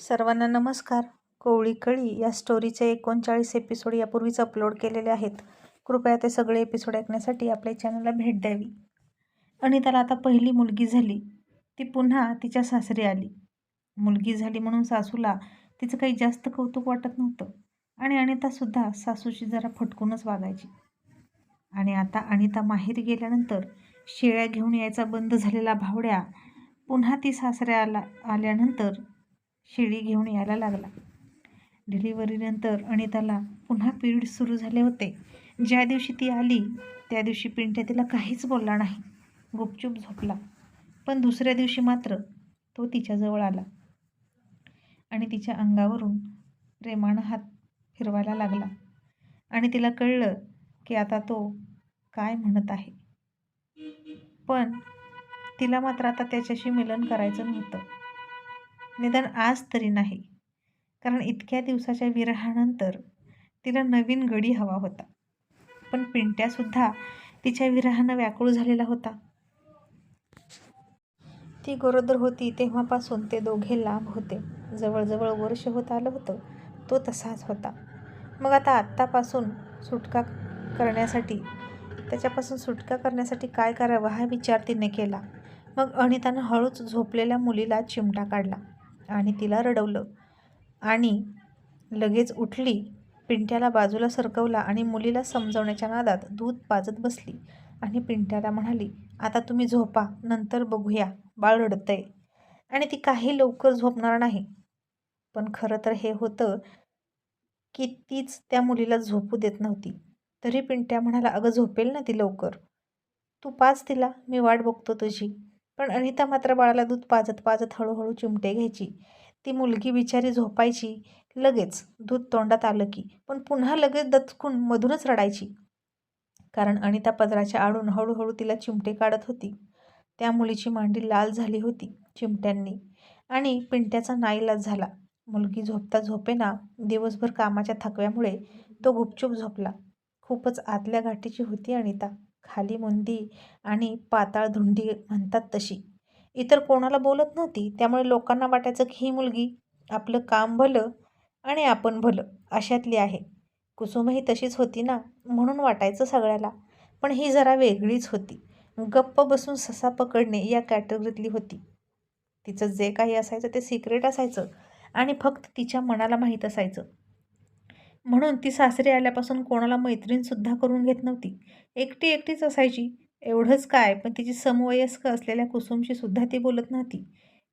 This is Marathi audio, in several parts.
सर्वांना नमस्कार. कोवळी कळी या स्टोरीचे एकोणचाळीस एपिसोड यापूर्वीच अपलोड केलेले आहेत. कृपया ते सगळे एपिसोड ऐकण्यासाठी आपल्या चॅनलला भेट द्यावी. अनिताला आता पहिली मुलगी झाली. ती पुन्हा तिच्या सासरी आली. मुलगी झाली म्हणून सासूला तिचं काही जास्त कौतुक वाटत नव्हतं आणि अनितासुद्धा सासूशी जरा फटकूनच वागायची. आणि आता अनिता माहेर गेल्यानंतर शेळ्या घेऊन यायचा बंद झालेला भावड्या पुन्हा ती सासऱ्या आला आल्यानंतर शेळी घेऊन यायला लागला. डिलिव्हरीनंतर अनिताला पुन्हा पिरियड सुरू झाले होते. ज्या दिवशी ती आली त्या दिवशी पिंट्या तिला काहीच बोलला नाही. गुपचूप झोपला. पण दुसऱ्या दिवशी मात्र तो तिच्याजवळ आला आणि तिच्या अंगावरून प्रेमानं हात फिरवायला लागला. आणि तिला कळलं की आता तो काय म्हणत आहे. पण तिला मात्र आता त्याच्याशी मिलन करायचं नव्हतं. निदान आज तरी नाही. कारण इतक्या दिवसाच्या विरहानंतर तिला नवीन गडी हवा होता. पण पिंट्यासुद्धा तिच्या विरहानं व्याकुळ झालेला होता. ती गरोदर होती तेव्हापासून ते दोघे लांब होते. जवळजवळ वर्ष होत आलं होतं तो तसाच होता. मग आता आत्तापासून सुटका करण्यासाठी त्याच्यापासून सुटका करण्यासाठी काय करावं हा विचार तिने केला. मग अनितानं हळूच झोपलेल्या मुलीला चिमटा काढला. आणि तिला रडवलं. आणि लगेच उठली पिंट्याला बाजूला सरकवला आणि मुलीला समजवण्याच्या नादात दूध पाजत बसली. आणि पिंट्याला म्हणाली आता तुम्ही झोपा नंतर बघूया बाळ रडतंय. आणि ती काही लवकर झोपणार नाही. पण खरं तर हे होतं की तीच त्या मुलीला झोपू देत नव्हती. तरी पिंट्या म्हणाला अगं झोपेल ना ती लवकर. तू पाच तिला मी वाट बघतो तुझी. पण अनिता मात्र बाळाला दूध पाजत पाजत हळूहळू चिमटे घ्यायची. ती मुलगी बिचारी झोपायची. लगेच दूध तोंडात आलं की पण पुन्हा लगेच दचकून मधूनच रडायची. कारण अनिता पदराच्या आडून हळूहळू तिला चिमटे काढत होती. त्या मुलीची मांडी लाल झाली होती चिमट्यांनी आणि पिंट्याचा नाईलाज झाला. मुलगी झोपता झोपेना दिवसभर कामाच्या थकव्यामुळे तो गुपचूप झोपला. खूपच आतल्या गाठीची होती अनिता. खाली मुंदी आणि पाताळ धुंडी म्हणतात तशी. इतर कोणाला बोलत नव्हती त्यामुळे लोकांना वाटायचं की ही मुलगी आपलं काम भलं आणि आपण भलं अशातली आहे. कुसुमही तशीच होती ना म्हणून वाटायचं सगळ्याला. पण ही जरा वेगळीच होती. गप्प बसून ससा पकडणे या कॅटेगरीतली होती. तिचं जे काही असायचं ते सिक्रेट असायचं आणि फक्त तिच्या मनाला माहीत असायचं. म्हणून ती सासरी आल्यापासून कोणाला मैत्रीणसुद्धा करून घेत नव्हती. एकटी एकटीच असायची. एवढंच काय पण तिची समवयस्क असलेल्या कुसुमशी सुद्धा ती बोलत नव्हती.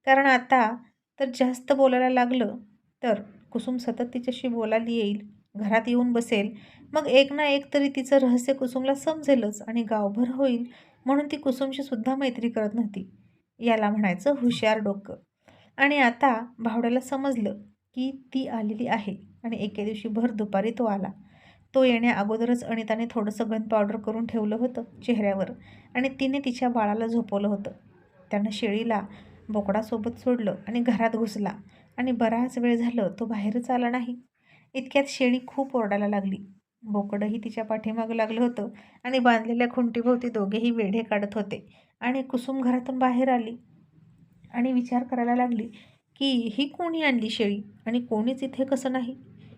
कारण आता तर जास्त बोलायला लागलं तर कुसुम सतत तिच्याशी बोलायला येईल घरात येऊन बसेल. मग एक ना एक तरी तिचं रहस्य कुसुमला समजेलच आणि गावभर होईल म्हणून ती कुसुमशी सुद्धा मैत्री करत नव्हती. याला म्हणायचं हुशार डोकं. आणि आता भावड्याला समजलं. की ती आलेली आहे आणि एके दिवशी भर दुपारी तो आला. तो येण्या अगोदरच अनिताने थोडंसं गन पावडर करून ठेवलं होतं चेहऱ्यावर आणि तिने तिच्या बाळाला झोपवलं होतं. त्यानं शेळीला बोकडासोबत सोडलं आणि घरात घुसला आणि बराच वेळ झालं तो बाहेरच आला नाही. इतक्यात शेळी खूप ओरडायला लागली. बोकडंही तिच्या पाठीमागं लागलं होतं आणि बांधलेल्या खुंटीभोवती दोघेही वेढे काढत होते आणि कुसुम घरातून बाहेर आली आणि विचार करायला लागली की ही कोणी आणली शेळी? आणि कोणीच इथे कसं नाही?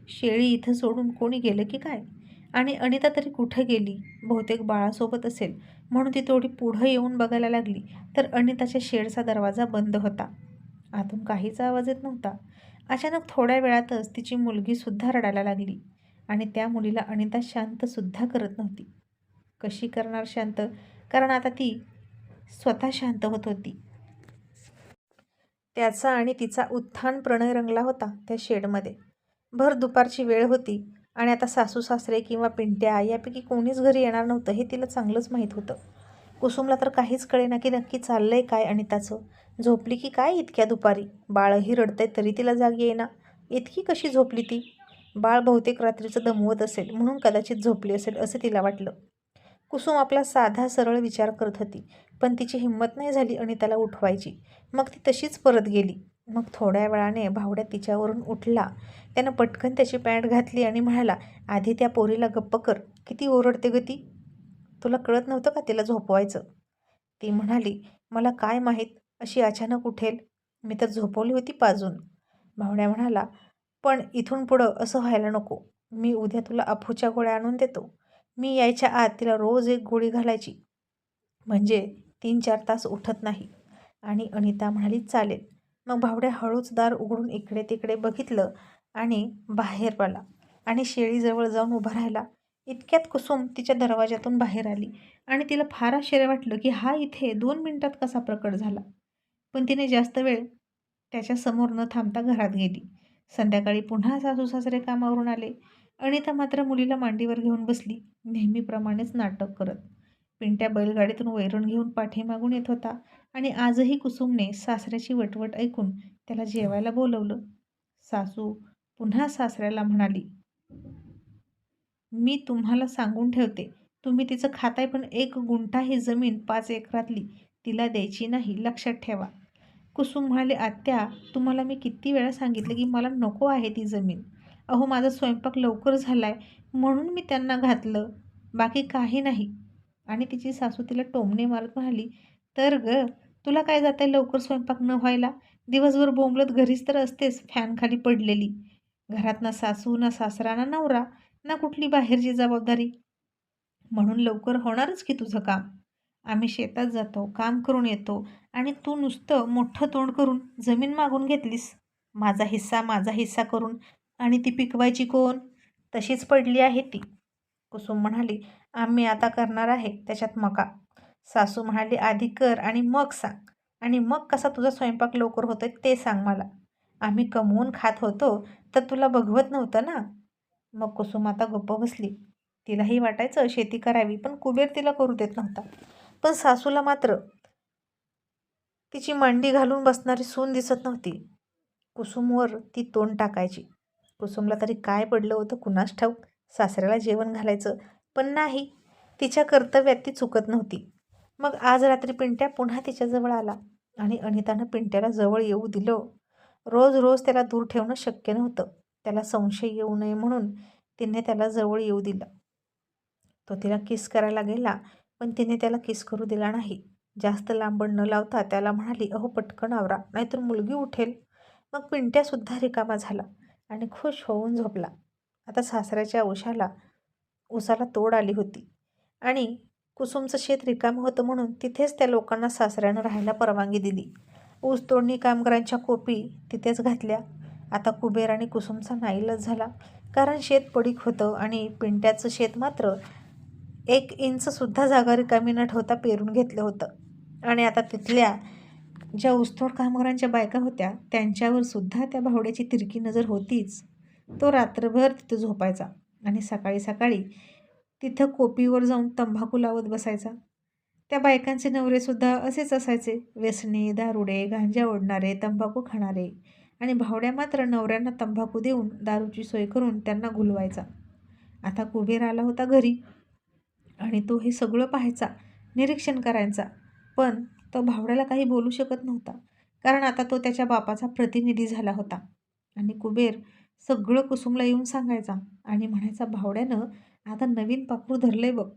शेळी इथं सोडून कोणी गेलं की काय? आणि अनिता तरी कुठं गेली? बहुतेक बाळासोबत असेल. म्हणून ती थोडी पुढं येऊन बघायला लागली. तर अनिताच्या शेडचा दरवाजा बंद होता. आतून काहीच आवाज येत नव्हता. अचानक थोड्या वेळातच तिची मुलगीसुद्धा रडायला लागली. आणि त्या मुलीला अनिता शांतसुद्धा करत नव्हती. कशी करणार शांत? कारण आता ती स्वतः शांत होत होती. त्याचा आणि तिचा उत्थान प्रणय रंगला होता त्या शेडमध्ये. भर दुपारची वेळ होती आणि आता सासू सासरे किंवा पिंट्या यापैकी कोणीच घरी येणार नव्हतं हे तिला चांगलंच माहीत होतं. कुसुमला तर काहीच कळेना की नक्की चाललंय काय अनिताचं. झोपली की काय इतक्या दुपारी? बाळही रडतंय तरी तिला जाग येईना. इतकी कशी झोपली ती? बाळ बहुतेक रात्रीचं दमवत असेल म्हणून कदाचित झोपली असेल असं तिला वाटलं. कुसुम आपला साधा सरळ विचार करत होती. पण तिची हिंमत नाही झाली आणि त्याला उठवायची. मग ती तशीच परत गेली. मग थोड्या वेळाने भावड्या तिच्यावरून उठला. त्यानं पटकन त्याची पॅन्ट घातली आणि म्हणाला आधी त्या पोरीला गप्प कर. किती ओरडते गती ती? तुला कळत नव्हतं का तिला झोपवायचं? ती म्हणाली मला काय माहीत? अशी अचानक उठेल. मी तर झोपवली होती पाजून. भावड्या म्हणाला पण इथून पुढं असं व्हायला नको. मी उद्या तुला अफूच्या गोळ्या आणून देतो. मी यायच्या आत तिला रोज एक गोळी घालायची. म्हणजे तीन चार तास उठत नाही. आणि अनिता म्हणाली चालेल. मग भावड्या हळूच दार उघडून इकडे तिकडे बघितलं आणि बाहेर पडला. आणि शेळीजवळ जाऊन उभा राहिला. इतक्यात कुसुम तिच्या दरवाजातून बाहेर आली. आणि तिला फार आश्चर्य वाटलं की हा इथे दोन मिनिटात कसा प्रकट झाला. पण तिने जास्त वेळ त्याच्यासमोर न थांबता घरात गेली. संध्याकाळी पुन्हा सासू सासरे कामावरून आले. अनिता मात्र मुलीला मांडीवर घेऊन बसली. नेहमीप्रमाणेच नाटक करत. पिंट्या बैलगाडीतून वैरण घेऊन पाठीमागून येत होता आणि आजही कुसुमने सासऱ्याची वटवट ऐकून त्याला जेवायला बोलवलं. सासू पुन्हा सासऱ्याला म्हणाली मी तुम्हाला सांगून ठेवते. तुम्ही तिचं खाताय पण एक गुंठा ही जमीन पाच एकरातली. तिला द्यायची नाही लक्षात ठेवा. कुसुम म्हणाले आत्या तुम्हाला मी किती वेळा सांगितलं की मला नको आहे ती जमीन. अहो माझा स्वयंपाक लवकर झाला आहे म्हणून मी त्यांना घातलं. बाकी काही नाही. आणि तिची सासू तिला टोमणे मारत म्हणाली तर ग तुला काय जात आहे लवकर स्वयंपाक न व्हायला? दिवसभर बोंबलत घरीच तर असतेस फॅनखाली पडलेली. घरात ना सासू ना सासरा ना नवरा ना कुठली बाहेरची जबाबदारी. म्हणून लवकर होणारच की तुझं काम. आम्ही शेतात जातो काम करून येतो आणि तू नुसतं मोठं तोंड करून जमीन मागून घेतलीस. माझा हिस्सा माझा हिस्सा करून आणि ती पिकवायची कोण? तशीच पडली आहे ती. कुसुम म्हणाली आम्ही आता करणार आहे त्याच्यात मका. सासू म्हणाली आधी कर आणि मग सांग. आणि मग कसा तुझा स्वयंपाक लवकर होतोय ते सांग मला. आम्ही कमवून खात होतो तर तुला बघवत नव्हतं ना? मग कुसुम आता गप्प बसली. तिलाही वाटायचं शेती करावी पण कुबेर तिला करू देत नव्हता. पण सासूला मात्र तिची मांडी घालून बसणारी सून दिसत नव्हती. कुसुमवर ती तोंड टाकायची. कुसुमला तरी काय पडलं होतं कुणास ठाऊक? सासऱ्याला जेवण घालायचं. पण नाही तिच्या कर्तव्यात ती चुकत नव्हती. मग आज रात्री पिंट्या पुन्हा तिच्याजवळ आला आणि अनितानं पिंट्याला जवळ येऊ दिलं. रोज रोज त्याला दूर ठेवणं शक्य नव्हतं. त्याला संशय येऊ नये म्हणून तिने त्याला जवळ येऊ दिलं. तो तिला किस करायला गेला पण तिने त्याला किस करू दिला नाही. जास्त लांबण न लावता त्याला म्हणाली अहो पटकन आवरा नाहीतर मुलगी उठेल. मग पिंट्यासुद्धा रिकामा झाला. आणि खुश होऊन झोपला. आता सासऱ्याच्या उशाला उसाला तोड आली होती. आणि कुसुमचं शेत रिकामं होतं म्हणून तिथेच त्या लोकांना सासऱ्यानं राहायला परवानगी दिली. ऊस तोडणी कामगारांच्या कोपी तिथेच घातल्या. आता कुबेर आणि कुसुमचा नाईलच झाला. कारण शेत पडीक होतं आणि पिंट्याचं शेत मात्र एक इंचसुद्धा जागा रिकामी न ठेवता पेरून घेतलं होतं. आणि आता तिथल्या ज्या ऊसतोड कामगारांच्या बायका होत्या त्यांच्यावर सुद्धा त्या भावड्याची तिरकी नजर होतीच. तो रात्रभर तिथं झोपायचा आणि सकाळी सकाळी तिथं कोपीवर जाऊन तंबाखू लावत बसायचा. त्या बायकांचे नवरेसुद्धा असेच असायचे व्यसने दारुडे गांजा ओढणारे तंबाखू खाणारे आणि भावड्या मात्र नवऱ्यांना तंबाखू देऊन दारूची सोय करून त्यांना घुलवायचा. आता कुबेर आला होता घरी आणि तो हे सगळं पाहायचा निरीक्षण करायचा. पण तो भावड्याला काही बोलू शकत नव्हता कारण आता तो त्याच्या बापाचा प्रतिनिधी झाला होता. आणि कुबेर सगळं कुसुमला येऊन सांगायचा आणि म्हणायचा भावड्यानं आता नवीन पाखरू धरलंय बघ.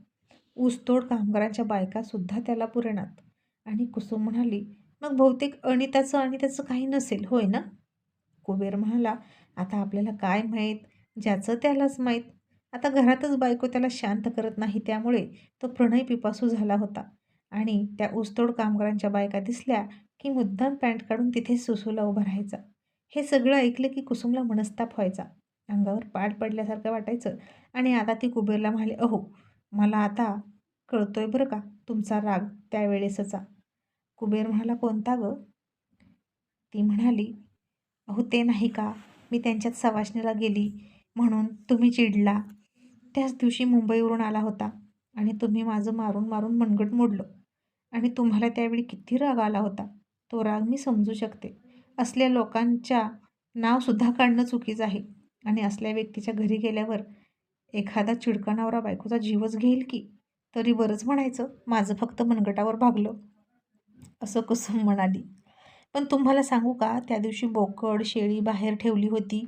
ऊसतोड कामगारांच्या बायकासुद्धा त्याला पुरेणात आणि कुसुम म्हणाली मग बहुतेक अनिताचं आणि त्याचं काही नसेल होय ना? कुबेर म्हणाला आता आपल्याला काय माहीत? ज्याचं त्यालाच माहीत. आता घरातच बायको त्याला शांत करत नाही त्यामुळे तो प्रणय पिपासू झाला होता. आणि त्या ऊसतोड कामगारांच्या बायका दिसल्या की मुद्दाम पॅन्ट काढून तिथे सुसूला उभा राहायचा. हे सगळं ऐकलं की कुसुमला मनस्ताप व्हायचा. अंगावर पाठ पडल्यासारखं वाटायचं आणि आता ती कुबेरला म्हणाले अहो मला आता कळतोय बरं का तुमचा राग त्यावेळेसचा. कुबेर म्हणाला कोणता ग? ती म्हणाली अहो ते नाही का मी त्यांच्यात सवाशणीला गेली म्हणून तुम्ही चिडला. त्याच दिवशी मुंबईवरून आला होता आणि तुम्ही माझं मारून मारून मनगट मोडलं. आणि तुम्हाला त्यावेळी किती राग आला होता? तो राग मी समजू शकते. असल्या लोकांच्या नावसुद्धा काढणं चुकीचं आहे. आणि असल्या व्यक्तीच्या घरी गेल्यावर एखादा चिडका बायकोचा जीवच घेईल की? तरी बरंच म्हणायचं. माझं फक्त मनगटावर भागलं. असं कुसुम म्हणाली? पण तुम्हाला सांगू का त्या दिवशी बोकड शेळी बाहेर ठेवली होती.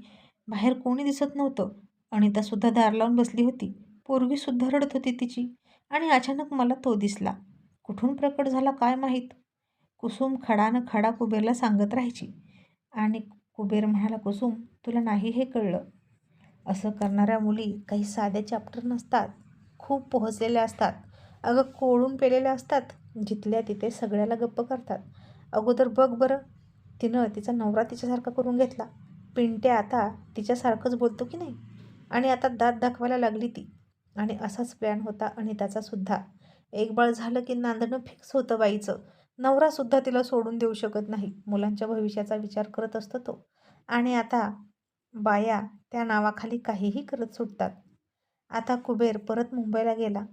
बाहेर कोणी दिसत नव्हतं. अनितासुद्धा दार लावून बसली होती. पोरगीसुद्धा रडत होती तिची. आणि अचानक मला तो दिसला. कुठून प्रकट झाला काय माहीत? कुसुम खडानं खडा कुबेरला सांगत राहायची. आणि कुबेर म्हणाला कुसुम तुला नाही हे कळलं? असं करणाऱ्या मुली काही साध्या चॅप्टर नसतात. खूप पोहोचलेल्या असतात. अगं कोळून पेलेल्या असतात. जिथल्या तिथे सगळ्याला गप्प करतात. अगोदर बघ बरं. तिनं तिचा नवरा तिच्यासारखा करून घेतला. पिंटे आता तिच्यासारखंच बोलतो की नाही? आणि आता दात दाखवायला लागली ती. आणि असाच प्लॅन होता आणि सुद्धा. एक बाळ झालं की नांदणं फिक्स होतं बाईचं. नवरासुद्धा तिला सोडून देऊ शकत नाही. मुलांच्या भविष्याचा विचार करत असतो तो. आणि आता बाया त्या नावाखाली काहीही करत सुटतात. आता कुबेर परत मुंबईला गेला.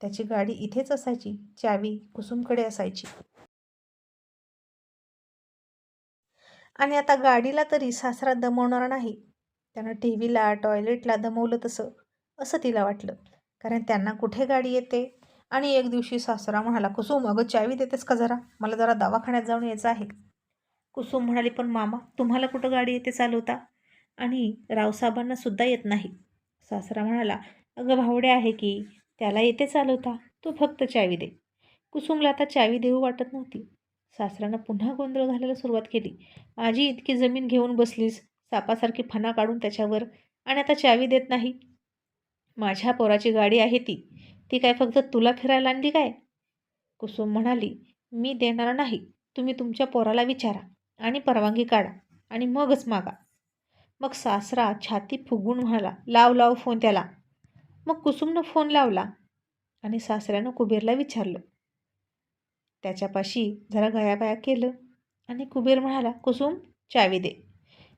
त्याची गाडी इथेच असायची. चावी कुसुमकडे असायची. आणि आता गाडीला तरी सासरा दमवणार नाही. त्यानं टी व्हीला टॉयलेटला दमवलं तसं. असं तिला वाटलं. कारण त्यांना कुठे गाडी येते? आणि एक दिवशी सासरा म्हणाला कुसुम अगं चावी देतेस का जरा? मला जरा दवाखान्यात जाऊन यायचं आहे. कुसुम म्हणाली पण मामा तुम्हाला कुठं गाडी येते चालवता? आणि रावसाहेबांना सुद्धा येत नाही. सासरा म्हणाला अगं भावडे आहे की त्याला येते चालवता? तू फक्त चावी दे. कुसुमला आता चावी देऊ वाटत नव्हती. सासऱ्यानं पुन्हा गोंधळ घालायला सुरुवात केली. माझी इतकी जमीन घेऊन बसलीस. सापासारखी फणा काढून त्याच्यावर आणि आता चावी देत नाही. माझ्या पोराची गाडी आहे ती. ती काय फक्त तुला फिरायला आणली काय? कुसुम म्हणाली मी देणार नाही. तुम्ही तुमच्या पोराला विचारा आणि परवानगी काढा आणि मगच मागा. मग सासरा छाती फुगून म्हणाला लाव लाव फोन त्याला. मग कुसुमनं फोन लावला आणि सासऱ्यानं कुबेरला विचारलं. त्याच्यापाशी जरा गयाबया केलं आणि कुबेर म्हणाला कुसुम चावी दे.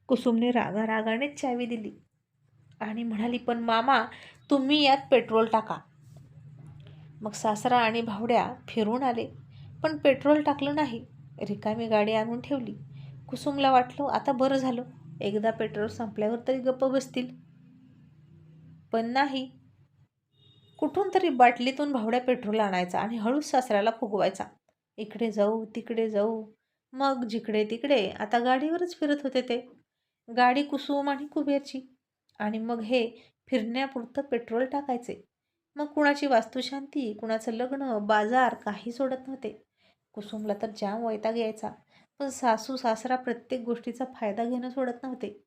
कुसुमने रागा रागानेच चावी दिली आणि म्हणाली पण मामा तुम्ही यात पेट्रोल टाका. मग सासरा आणि भावड्या फिरून आले. पण पेट्रोल टाकलं नाही. रिकामी गाडी आणून ठेवली. कुसुमला वाटलं आता बरं झालं. एकदा पेट्रोल संपल्यावर तरी गप्प बसतील. पण नाही. कुठून तरी बाटलीतून भावड्या पेट्रोल आणायचा आणि हळूच सासऱ्याला फुगवायचा. इकडे जाऊ तिकडे जाऊ. मग जिकडे तिकडे. आता गाडीवरच फिरत होते ते. गाडी कुसुम आणि कुबेरची. आणि मग हे फिरण्यापुरतं पेट्रोल टाकायचे. मग कुणाची वास्तुशांती कुणाचं लग्न बाजार काही सोडत नव्हते. कुसुमला तर जाम वैताग यायचा. पण सासू सासरा प्रत्येक गोष्टीचा फायदा घेणं सोडत नव्हते.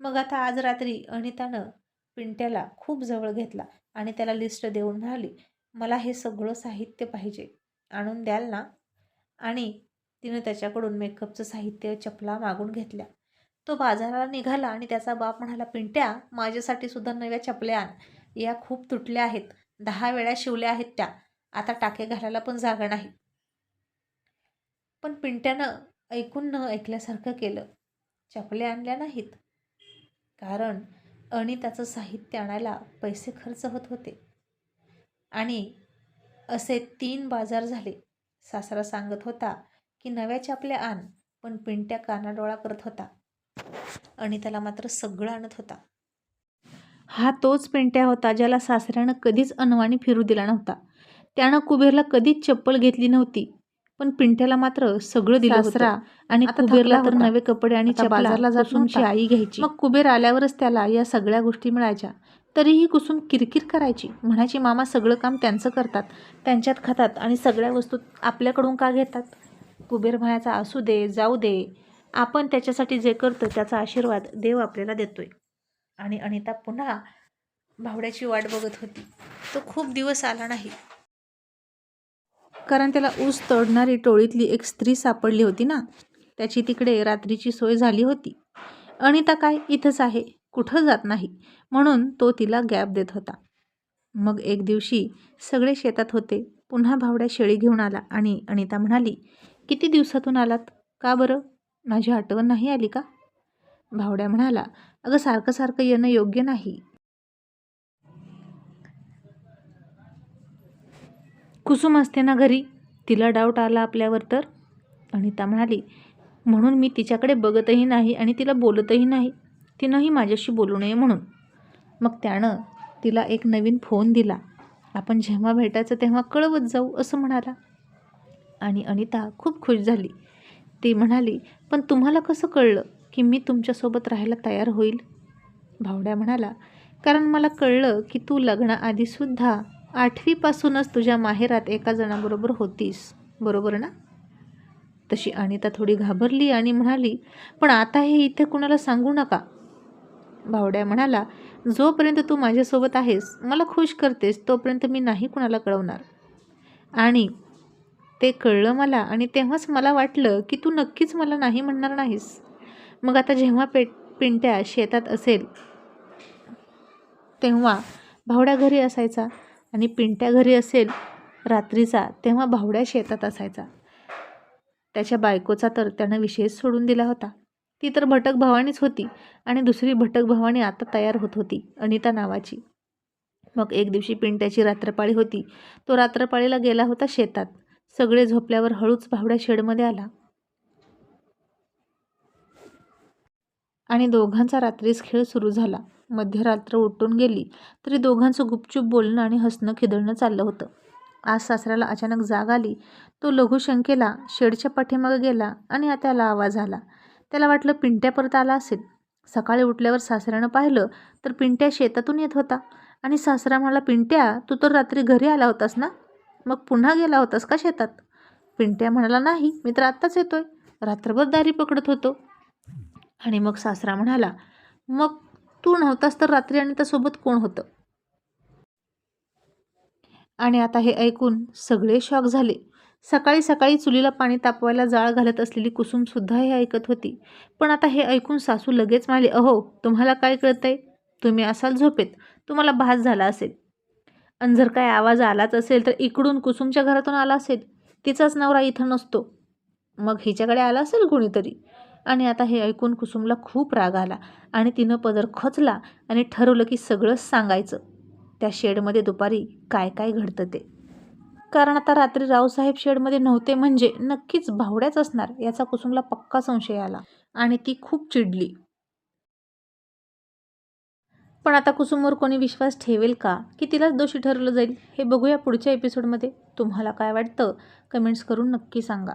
मग आता आज रात्री अनितानं पिंट्याला खूप जवळ घेतला आणि त्याला लिस्ट देऊन म्हणाली मला हे सगळं साहित्य पाहिजे. आणून द्याल ना? आणि तिनं त्याच्याकडून मेकअपचं साहित्य चपला मागून घेतल्या. तो बाजाराला निघाला आणि त्याचा बाप म्हणाला पिंट्या माझ्यासाठी सुद्धा नव्या चपल्या आण. या खूप तुटल्या आहेत. दहा वेळा शिवल्या आहेत त्या. आता टाके घालायला पण जागा नाही. पण पिंट्यानं ऐकून न ऐकल्यासारखं केलं. चपल्या आणल्या नाहीत. कारण अनिताचं साहित्य आणायला पैसे खर्च होत होते. आणि असे तीन बाजार झाले. सासरा सांगत होता की नव्या चपल्या आण पण पिंट्या कानाडोळा करत होता. अनिताला मात्र सगळं आणत होता. हा तोच पेंट्या होता ज्याला सासऱ्यानं कधीच अनवाणी फिरू दिला नव्हता. त्यानं कुबेरला कधीच चप्पल घेतली नव्हती पण पिंट्याला मात्र सगळं दिलं होतं. आणि कुबेरला तर नवे कपडे आणि बाजारला आई घ्यायची. मग कुबेर आल्यावरच त्याला या सगळ्या गोष्टी मिळायच्या. तरीही कुसुम किरकिर करायची. म्हणायची मामा सगळं काम त्यांचं करतात. त्यांच्यात खातात आणि सगळ्या वस्तू आपल्याकडून का घेतात? कुबेर म्हणायचा असू दे जाऊ दे. आपण त्याच्यासाठी जे करतो त्याचा आशीर्वाद देव आपल्याला देतोय. आणि अनिता पुन्हा भावड्याची वाट बघत होती. तो खूप दिवस आला नाही. कारण त्याला ऊस तोडणारी टोळीतली एक स्त्री सापडली होती ना? त्याची तिकडे रात्रीची सोय झाली होती. अनिता काय इथंच आहे कुठं जात नाही म्हणून तो तिला गॅप देत होता. मग एक दिवशी सगळे शेतात होते पुन्हा भावड्या शेळी घेऊन आला आणि अनिता म्हणाली किती दिवसातून आलात? का बरं? माझी आठवण नाही आली का? भावड्या म्हणाला अगं सारखं सारखं येणं योग्य नाही. कुसुम असते ना घरी? तिला डाऊट आला आपल्यावर तर? अनिता म्हणाली म्हणून मी तिच्याकडे बघतही नाही आणि तिला बोलतही नाही. तिनंही माझ्याशी बोलू नये म्हणून. मग त्यानं तिला एक नवीन फोन दिला. आपण जेव्हा भेटायचं तेव्हा कळवत जाऊ असं म्हणाला. आणि अनिता खूप खुश झाली. ती म्हणाली पण तुम्हाला कसं कळलं? की मी तुमच्यासोबत राहायला तयार होईल? भावड्या म्हणाला कारण मला कळलं की तू लग्नाआधीसुद्धा आठवीपासूनच तुझ्या माहेरात एका जणाबरोबर होतीस. बरोबर ना? तशी अनिता थोडी घाबरली आणि म्हणाली पण आता हे इथे कुणाला सांगू नका. भावड्या म्हणाला जोपर्यंत तू माझ्यासोबत आहेस मला खुश करतेस तोपर्यंत मी नाही कुणाला कळवणार. आणि ते कळलं मला आणि तेव्हाच मला वाटलं की तू नक्कीच मला नाही म्हणणार नाहीस. मग आता जेव्हा पेट पिंट्या शेतात असेल तेव्हा भावड्या घरी असायचा आणि पिंट्या घरी असेल रात्रीचा तेव्हा भावड्या शेतात असायचा. त्याच्या बायकोचा तर त्यानं विशेष सोडून दिला होता. ती तर भटक भवानीच होती आणि दुसरी भटक भवानी आता तयार होत होती अनिता नावाची. मग एक दिवशी पिंट्याची रात्रपाळी होती. तो रात्रपाळीला गेला होता शेतात. सगळे झोपल्यावर हळूच भावड्या शेडमध्ये आला. आणि दोघांचा रात्रीच खेळ सुरू झाला. मध्यरात्र उठून गेली तरी दोघांचं गुपचूप बोलणं आणि हसणं खिदळणं चाललं होतं. आज सासऱ्याला अचानक जाग आली. तो लघुशंकेला शेडच्या पाठीमागं गेला आणि त्याला आवाज आला. त्याला वाटलं पिंट्या परत आला असेल. सकाळी उठल्यावर सासऱ्यानं पाहिलं तर पिंट्या शेतातून येत होता. आणि सासरा म्हणाला पिंट्या तू तर रात्री घरी आला होतास ना? मग पुन्हा गेला होतास का शेतात? पिंट्या म्हणाला नाही मी तर आत्ताच येतोय. रात्रभर दारी पकडत होतो. आणि मग सासरा म्हणाला मग तू नव्हतास तर रात्री आणि त्यासोबत कोण होतं? आणि आता हे ऐकून सगळे शॉक झाले. सकाळी सकाळी चुलीला पाणी तापवायला जाळ घालत असलेली कुसुमसुद्धा हे ऐकत होती. पण आता हे ऐकून सासू लगेच म्हणाले अहो तुम्हाला काय कळतंय? तुम्ही असाल झोपेत. तुम्हाला भास झाला असेल. आणि जर काय आवाज आलाच असेल तर इकडून कुसुमच्या घरातून आला असेल. तिचाच नवरा इथं नसतो. मग हिच्याकडे आला असेल कोणीतरी? आणि आता हे ऐकून कुसुमला खूप राग आला आणि तिनं पदर खचला आणि ठरवलं की सगळंच सांगायचं. त्या शेडमध्ये दुपारी काय काय घडतं ते. कारण आता रात्री रावसाहेब शेडमध्ये नव्हते म्हणजे नक्कीच भावड्याच असणार याचा कुसुमला पक्का संशय आला आणि ती खूप चिडली. पण आता कुसुमवर कोणी विश्वास ठेवेल का? की तिलाच दोषी ठरवलं जाईल? हे बघूया पुढच्या एपिसोडमध्ये तुम्हाला काय वाटतं? कमेंट्स करून नक्की सांगा.